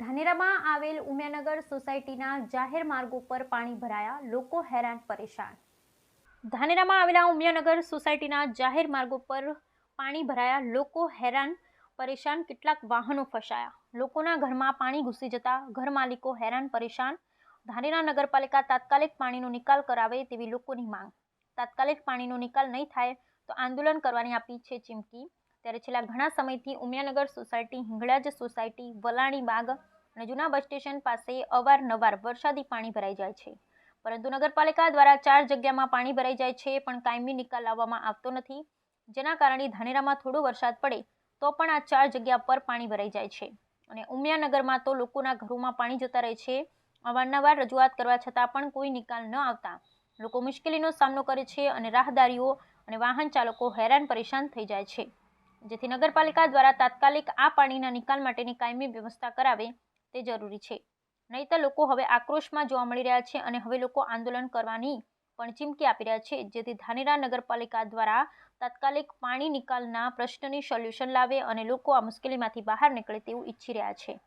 ધાનેરામાં આવેલ ઉમિયાનગર સોસાયટીના જાહેર માર્ગો પર પાણી ભરાયા. લોકો હેરાન પરેશાન. ધાનેરામાં આવેલા ઉમિયાનગર સોસાયટીના જાહેર માર્ગો પર પાણી ભરાયા. લોકો હેરાન પરેશાન. કેટલાક વાહનો ફસાયા. લોકોના ઘરમાં પાણી ઘૂસી જતા ઘર માલિકો હેરાન પરેશાન. ધાનેરા નગરપાલિકા તાત્કાલિક પાણીનો નિકાલ કરાવે તેવી લોકોની માંગ. તાત્કાલિક પાણીનો નિકાલ નહીં થાય તો આંદોલન કરવાની આપી છે ચીમકી. ત્યારે છેલ્લા ઘણા સમયથી ઉમિયાનગર સોસાયટી, હિંગળાજ સોસાયટી, વલાણી બાગ અને જૂના બસ સ્ટેશન પાસે અવારનવાર વરસાદી પાણી ભરાઈ જાય છે. પરંતુ નગરપાલિકા દ્વારા ચાર જગ્યામાં પાણી ભરાઈ જાય છે, પણ કાયમી નિકાલ લાવવામાં આવતો નથી. જેના કારણે ધાનેરામાં થોડો વરસાદ પડે, તો પણ આ ચાર જગ્યા પર પાણી ભરાઈ જાય છે. અને ઉમિયાનગરમાં તો લોકોના ઘરોમાં પાણી જતા રહે છે. અવારનવાર રજૂઆત કરવા છતાં પણ કોઈ નિકાલ ન આવતા. લોકો મુશ્કેલીનો સામનો કરે છે અને રાહદારીઓ અને વાહન ચાલકો હેરાન પરેશાન થઈ જાય છે. જેથી નગરપાલિકા દ્વારા તાત્કાલિક આ પાણીના નિકાલ માટેની કાયમી વ્યવસ્થા કરાવે તે જરૂરી છે. નહીંતર લોકો હવે આક્રોશમાં જોવા મળી રહ્યા છે અને હવે લોકો આંદોલન કરવાની પણ ચીમકી આપી રહ્યા છે, જેથી ધાનેરા નગરપાલિકા દ્વારા તાત્કાલિક પાણી નિકાલના પ્રશ્નની સોલ્યુશન લાવે અને લોકો આ મુશ્કેલીમાંથી બહાર નીકળે તેવું ઈચ્છી રહ્યા છે.